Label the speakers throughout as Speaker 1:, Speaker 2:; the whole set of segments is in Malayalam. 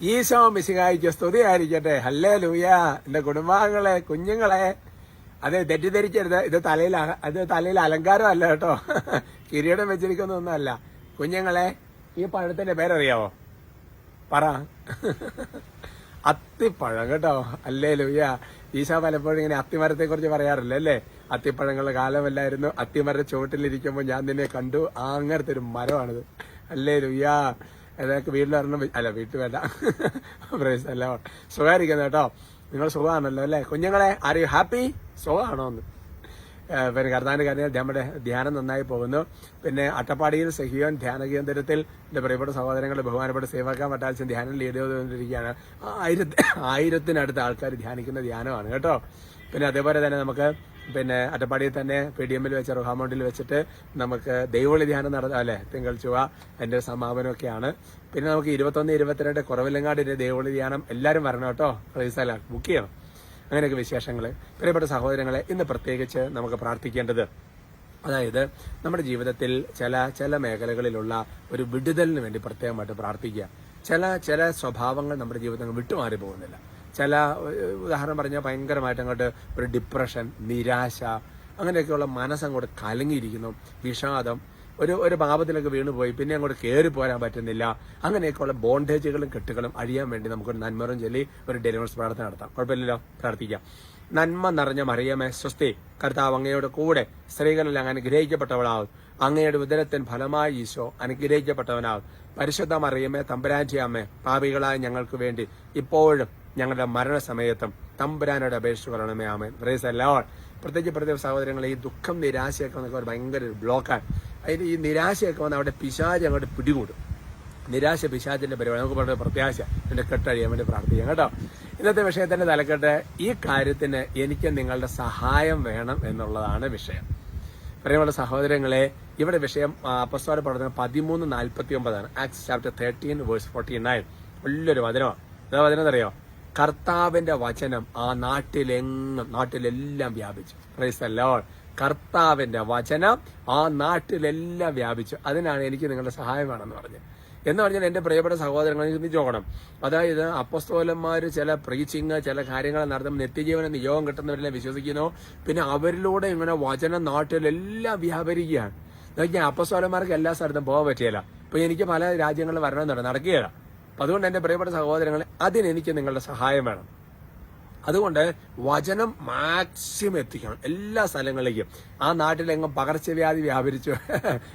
Speaker 1: ഈശോ മിശിഹായിക്ക് സ്തുതിയായിരിക്കട്ടെ ഹല്ലേ ലൂയ എന്റെ കുടുംബാംഗങ്ങളെ കുഞ്ഞുങ്ങളെ. അത് തെറ്റിദ്ധരിക്കരുത്. ഇത് തലയിൽ അത് തലയിൽ അലങ്കാരമല്ല കേട്ടോ. കിരീടം വെച്ചിരിക്കുന്നൊന്നുമല്ല കുഞ്ഞുങ്ങളെ ഈ പഴത്തിന്റെ പേരറിയാവോ? പറ. അത്തിപ്പഴം കേട്ടോ. അല്ലേ ലൂയ ഈശോ പലപ്പോഴും ഇങ്ങനെ അത്തിമരത്തെ കുറിച്ച് പറയാറില്ല അല്ലേ? അത്തിപ്പഴങ്ങളുടെ കാലമല്ലായിരുന്നു. അത്തിമര ചുവട്ടിലിരിക്കുമ്പോൾ ഞാൻ നിന്നെ കണ്ടു. ആ അങ്ങനത്തെ ഒരു മരമാണിത്. അല്ലേ ലൂയ അതൊക്കെ വീട്ടിലൊരെണ്ണം അല്ല വീട്ടിൽ വേണ്ട പ്രൈസ് അല്ല. സുഖമായിരിക്കുന്നു കേട്ടോ. നിങ്ങൾ സുഖമാണല്ലോ അല്ലേ? കുഞ്ഞുങ്ങളെ ആർ യു ഹാപ്പി സുഖമാണോ എന്ന് പിന്നെ കർത്താവിന്റെ കാര്യം നമ്മുടെ ധ്യാനം നന്നായി പോകുന്നു. പിന്നെ അട്ടപ്പാടിയിൽ സഹിയോൻ ധ്യാന കേന്ദ്രത്തിൽ എന്റെ പ്രിയപ്പെട്ട സഹോദരങ്ങൾ ബഹുമാനപ്പെട്ട സേവാക്കാൻ പറ്റാച്ച ധ്യാനം ലീഡ് ചെയ്തുകൊണ്ടിരിക്കുകയാണ്. ആയിരത്തി ആയിരത്തിനടുത്ത് ആൾക്കാർ ധ്യാനിക്കുന്ന ധ്യാനമാണ് കേട്ടോ. പിന്നെ അതേപോലെ തന്നെ നമുക്ക് പിന്നെ അട്ടപ്പാടിയിൽ തന്നെ പി ഡി എമ്മിൽ വെച്ച് റുഹാമൗണ്ടിൽ വെച്ചിട്ട് നമുക്ക് ദൈവവിളി ധ്യാനം നടത്താം അല്ലെ തിങ്കൾ ചുവ അതിന്റെ സമാപനമൊക്കെയാണ്. പിന്നെ നമുക്ക് ഇരുപത്തൊന്ന് ഇരുപത്തിരണ്ട് കുറവിലങ്ങാടിന്റെ ദൈവവിളി ധ്യാനം എല്ലാവരും വരണം കേട്ടോ. പ്രൈസല ബുക്ക് ചെയ്യണം. അങ്ങനെയൊക്കെ വിശേഷങ്ങൾ പ്രിയപ്പെട്ട സഹോദരങ്ങളെ ഇന്ന് പ്രത്യേകിച്ച് നമുക്ക് പ്രാർത്ഥിക്കേണ്ടത് അതായത് നമ്മുടെ ജീവിതത്തിൽ ചില ചില മേഖലകളിലുള്ള ഒരു വിടുതലിന് വേണ്ടി പ്രത്യേകമായിട്ട് പ്രാർത്ഥിക്കുക. ചില ചില സ്വഭാവങ്ങൾ നമ്മുടെ ജീവിതത്തിൽ വിട്ടുമാറി പോകുന്നില്ല ചില ഉദാഹരണം പറഞ്ഞാൽ ഭയങ്കരമായിട്ട് അങ്ങോട്ട് ഒരു ഡിപ്രഷൻ നിരാശ അങ്ങനെയൊക്കെയുള്ള മനസ്സങ്ങോട്ട് കലങ്ങിയിരിക്കുന്നു വിഷാദം. ഒരു ഒരു പാപത്തിലൊക്കെ വീണുപോയി പിന്നെ അങ്ങോട്ട് കയറി പോരാൻ പറ്റുന്നില്ല. അങ്ങനെയൊക്കെയുള്ള ബോണ്ടേജുകളും കെട്ടുകളും അഴിയാൻ വേണ്ടി നമുക്കൊരു നന്മറും ചൊല്ലി ഒരു ഡെലിവറൻസ് പ്രാർത്ഥന നടത്താം. കുഴപ്പമില്ലല്ലോ? പ്രാർത്ഥിക്കാം. നന്മ നിറഞ്ഞ മറിയമേ സ്വസ്തി കർത്താവ് അങ്ങയുടെ കൂടെ സ്ത്രീകളിൽ അങ്ങനെ അനുഗ്രഹിക്കപ്പെട്ടവളാവും. അങ്ങയുടെ ഉദരത്തിൻ ഫലമായി ഈശോ അനുഗ്രഹിക്കപ്പെട്ടവനാവും. പരിശുദ്ധ മറിയമേ തമ്പരാജി അമ്മേ പാപികളായ ഞങ്ങൾക്ക് വേണ്ടി ഇപ്പോഴും ഞങ്ങളുടെ മരണസമയത്തും തമ്പുരാനോട് അപേക്ഷിച്ച് പറയണമേ ആമേ പ്രേസ് അല്ലോൾ പ്രത്യേകിച്ച് പ്രത്യേക സഹോദരങ്ങളെ ഈ ദുഃഖം നിരാശയൊക്കെ വന്നൊക്കെ ഭയങ്കര ഒരു ബ്ലോക്കാണ്. അതിന് ഈ നിരാശയൊക്കെ വന്ന് അവിടെ പിശാജ് അങ്ങോട്ട് പിടികൂടും. നിരാശ പിശാചിന്റെ പരിപാടി നമുക്ക് പറഞ്ഞ പ്രത്യാശ എന്റെ കെട്ടഴിയാൻ വേണ്ടി പ്രാർത്ഥിക്കാം കേട്ടോ. ഇന്നത്തെ വിഷയത്തിന്റെ തലക്കെട്ട് ഈ കാര്യത്തിന് എനിക്ക് നിങ്ങളുടെ സഹായം വേണം എന്നുള്ളതാണ് വിഷയം. പ്രിയമുള്ള സഹോദരങ്ങളെ ഇവിടെ വിഷയം അപ്പസ്വാര പഠനം പതിമൂന്ന് നാൽപ്പത്തി ഒമ്പതാണ് acts chapter thirteen verse forty nine വലിയൊരു വചനമാണ്. എന്താ വചനം അറിയോ കർത്താവിന്റെ വചനം ആ നാട്ടിലെങ്ങും നാട്ടിലെല്ലാം വ്യാപിച്ചു. പ്രൈസ് കർത്താവിന്റെ വചനം ആ നാട്ടിലെല്ലാം വ്യാപിച്ചു. അതിനാണ് എനിക്ക് നിങ്ങളുടെ സഹായം വേണമെന്ന് പറഞ്ഞത്. എന്ന് പറഞ്ഞാൽ എന്റെ പ്രിയപ്പെട്ട സഹോദരങ്ങളെ ചിന്തിച്ചു നോക്കണം അതായത് അപ്പസ്തോലന്മാർ ചില പ്രീച്ചിങ് ചില കാര്യങ്ങൾ നടത്തുമ്പോൾ നിത്യജീവന നിയോഗം കിട്ടുന്നവരെല്ലാം വിശ്വസിക്കുന്നു. പിന്നെ അവരിലൂടെ ഇങ്ങനെ വചനം നാട്ടിലെല്ലാം വ്യാപരിക്കുകയാണ്. നോക്കിയാൽ അപ്പസ്തോലന്മാർക്ക് എല്ലാ സ്ഥലത്തും പോകാൻ പറ്റിയല്ല. ഇപ്പൊ എനിക്ക് പല രാജ്യങ്ങളിൽ വരണമെന്നുണ്ട്. നടക്കുകയില്ല. അതുകൊണ്ട് എന്റെ പ്രിയപ്പെട്ട സഹോദരങ്ങളെ അതിനെനിക്ക് നിങ്ങളുടെ സഹായം വേണം. അതുകൊണ്ട് വചനം മാക്സിമം എത്തിക്കണം. എല്ലാ സ്ഥലങ്ങളിലേക്കും. ആ നാട്ടിലെങ്ങും പകർച്ചവ്യാധി വ്യാപരിച്ചു.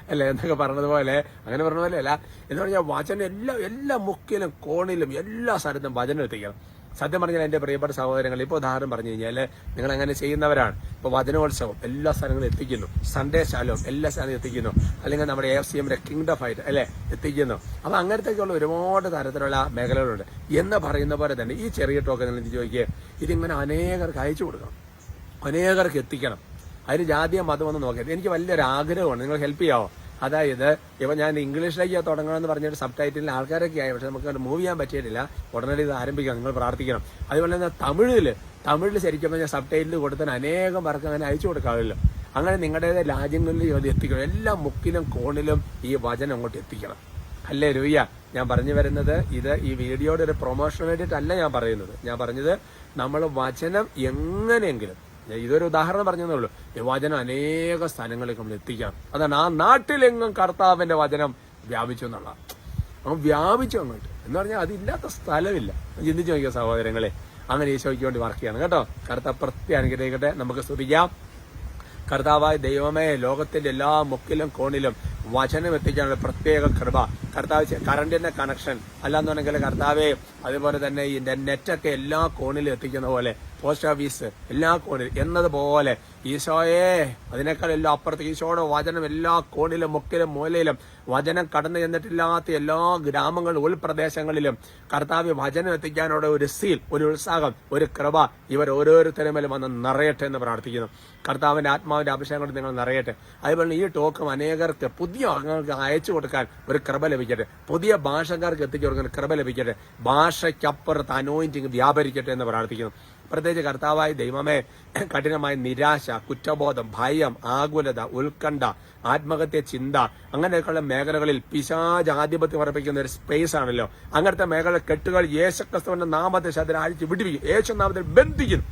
Speaker 1: അല്ലെ? എന്നൊക്കെ പറഞ്ഞതുപോലെ. അങ്ങനെ പറഞ്ഞ പോലെ അല്ല എന്ന് പറഞ്ഞാൽ വചനം എല്ലാ എല്ലാ മുക്കിലും കോണിലും എല്ലാ സ്ഥലത്തും വചനം എത്തിക്കണം. സത്യം പറഞ്ഞാൽ എന്റെ പ്രിയപ്പെട്ട സഹോദരങ്ങൾ ഇപ്പോൾ ഉദാഹരണം പറഞ്ഞു കഴിഞ്ഞാൽ നിങ്ങൾ അങ്ങനെ ചെയ്യുന്നവരാണ്. ഇപ്പോൾ വചനോത്സവം എല്ലാ സ്ഥലങ്ങളും എത്തിക്കുന്നു. സൺഡേ ശാലവും എല്ലാ സ്ഥലങ്ങളും എത്തിക്കുന്നു. അല്ലെങ്കിൽ നമ്മുടെ എഫ് സി എമ്മിന്റെ കിങ്ഡം ഫൈറ്റ് അല്ലേ? എത്തിക്കുന്നു. അപ്പോൾ അങ്ങനത്തേക്കുള്ള ഒരുപാട് തരത്തിലുള്ള മേഖലകളുണ്ട്. എന്ന് പറയുന്ന പോലെ തന്നെ ഈ ചെറിയ ടോക്ക് നിങ്ങൾ ചോദിക്കുക? ഇതിങ്ങനെ അനേകർക്ക് അയച്ചു കൊടുക്കണം. അനേകർക്ക് എത്തിക്കണം. അതിന് ജാതിയ മതം ഒന്ന് നോക്കിയത് എനിക്ക് വലിയൊരു ആഗ്രഹമാണ്. നിങ്ങൾ ഹെൽപ്പ് ചെയ്യാവോ? അതായത് ഇപ്പൊ ഞാൻ ഇംഗ്ലീഷിലേക്ക് തുടങ്ങണമെന്ന് പറഞ്ഞൊരു സബ് ടൈറ്റിലിൽ ആൾക്കാരൊക്കെ ആയി പക്ഷെ നമുക്ക് മൂവ് ചെയ്യാൻ പറ്റിയിട്ടില്ല. ഉടനടി ഇത് ആരംഭിക്കാം നിങ്ങൾ പ്രാർത്ഥിക്കണം. അതുപോലെ തന്നെ തമിഴിൽ തമിഴിൽ ശരിക്കും ഞാൻ സബ് ടൈറ്റിൽ കൊടുത്തതിന് അനേകം പേർക്ക് അങ്ങനെ അയച്ചു കൊടുക്കാമല്ലോ. അങ്ങനെ നിങ്ങളുടേത് രാജ്യങ്ങളിൽ ഇത് എത്തിക്കണം എല്ലാ മുക്കിലും കോണിലും ഈ വചനം അങ്ങോട്ട് എത്തിക്കണം. അല്ലേ രൂയ്യ ഞാൻ പറഞ്ഞു വരുന്നത് ഇത് ഈ വീഡിയോയുടെ ഒരു പ്രൊമോഷന് വേണ്ടിയിട്ടല്ല ഞാൻ പറയുന്നത്. ഞാൻ പറഞ്ഞത് നമ്മൾ വചനം എങ്ങനെയെങ്കിലും ഇതൊരു ഉദാഹരണം പറഞ്ഞതേ ഉള്ളൂ. വചനം അനേക സ്ഥലങ്ങളിൽ നമ്മൾ എത്തിക്കാം അതാണ് ആ നാട്ടിലെങ്ങും കർത്താവിന്റെ വചനം വ്യാപിച്ചു എന്നുള്ള. അവൻ വ്യാപിച്ചു അങ്ങോട്ട്. എന്ന് പറഞ്ഞാൽ അതില്ലാത്ത സ്ഥലമില്ല. ചിന്തിച്ചു നോക്കിയ സഹോദരങ്ങളെ? അങ്ങനെ ഈശോയ്ക്ക് വേണ്ടി വർക്ക് ചെയ്യണം. കേട്ടോ? കർത്താവ് പ്രത്യേക അനുഗ്രഹിക്കട്ടെ. നമുക്ക് സ്തുതിക്കാം. കർത്താവായ ദൈവമേ ലോകത്തിന്റെ എല്ലാ മുക്കിലും കോണിലും വചനം എത്തിക്കാനുള്ള പ്രത്യേക കൃപ. കർത്താവ് കറണ്ടിന്റെ കണക്ഷൻ അല്ലാന്നുണ്ടെങ്കിൽ കർത്താവേ അതുപോലെ തന്നെ നെറ്റൊക്കെ എല്ലാ കോണിലും എത്തിക്കുന്ന പോലെ പോസ്റ്റ് ഓഫീസ് എല്ലാ കോണിൽ എന്നതുപോലെ ഈശോയെ അതിനേക്കാൾ എല്ലാം അപ്പുറത്ത് ഈശോയുടെ വചനം എല്ലാ കോണിലും മുക്കിലും മൂലയിലും വചനം കടന്നു ചെന്നിട്ടില്ലാത്ത എല്ലാ ഗ്രാമങ്ങളിലും ഉൾപ്രദേശങ്ങളിലും കർത്താവ് വചനം എത്തിക്കാനുള്ള ഒരു സീൽ ഒരു ഉത്സാഹം ഒരു കൃപ ഇവർ ഓരോരുത്തരുമേലും വന്ന് നിറയട്ടെ എന്ന് പ്രാർത്ഥിക്കുന്നു. കർത്താവിന്റെ ആത്മാവിന്റെ അഭിഷേകം നിങ്ങൾ നിറയട്ടെ. അതുപോലെ ഈ ടോക്കും അനേകർക്ക് പുതിയ അംഗങ്ങൾക്ക് അയച്ചു കൊടുക്കാൻ ഒരു കൃപ ലഭിക്കട്ടെ. പുതിയ ഭാഷക്കാർക്ക് എത്തിച്ചു കൊടുക്കാൻ കൃപ ലഭിക്കട്ടെ. ഭാഷയ്ക്കപ്പുറത്ത് അനോയിന്റിങ് വ്യാപരിക്കട്ടെ എന്ന് പ്രാർത്ഥിക്കുന്നു. പ്രത്യേകിച്ച് കർത്താവായ ദൈവമേ കഠിനമായ നിരാശ കുറ്റബോധം ഭയം ആകുലത ഉത്കണ്ഠ ആത്മഹത്യ ചിന്ത അങ്ങനെയൊക്കെയുള്ള മേഖലകളിൽ പിശാജ് ആധിപത്യം ഉറപ്പിക്കുന്ന ഒരു സ്പേസ് ആണല്ലോ. അങ്ങനത്തെ മേഖല കെട്ടുകൾ യേശുക്രിസ്തുവിന്റെ നാമത്തെ ശതരം അഴിച്ച് വിടിവിക്കും. യേശു നാമത്തിൽ ബന്ധിക്കുന്നു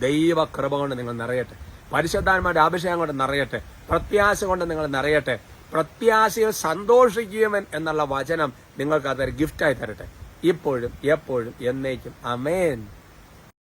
Speaker 1: ദൈവ കൃപ കൊണ്ട് നിങ്ങൾ നിറയട്ടെ. പരിശുദ്ധാന്മാരുടെ അഭിഷേകം കൊണ്ട് നിറയട്ടെ. പ്രത്യാശ കൊണ്ട് നിങ്ങൾ നിറയട്ടെ. പ്രത്യാശയിൽ സന്തോഷിക്കുവൻ എന്നുള്ള വചനം നിങ്ങൾക്ക് അതൊരു ഗിഫ്റ്റായി തരട്ടെ. ഇപ്പോഴും എപ്പോഴും എന്നേക്കും. അമേൻ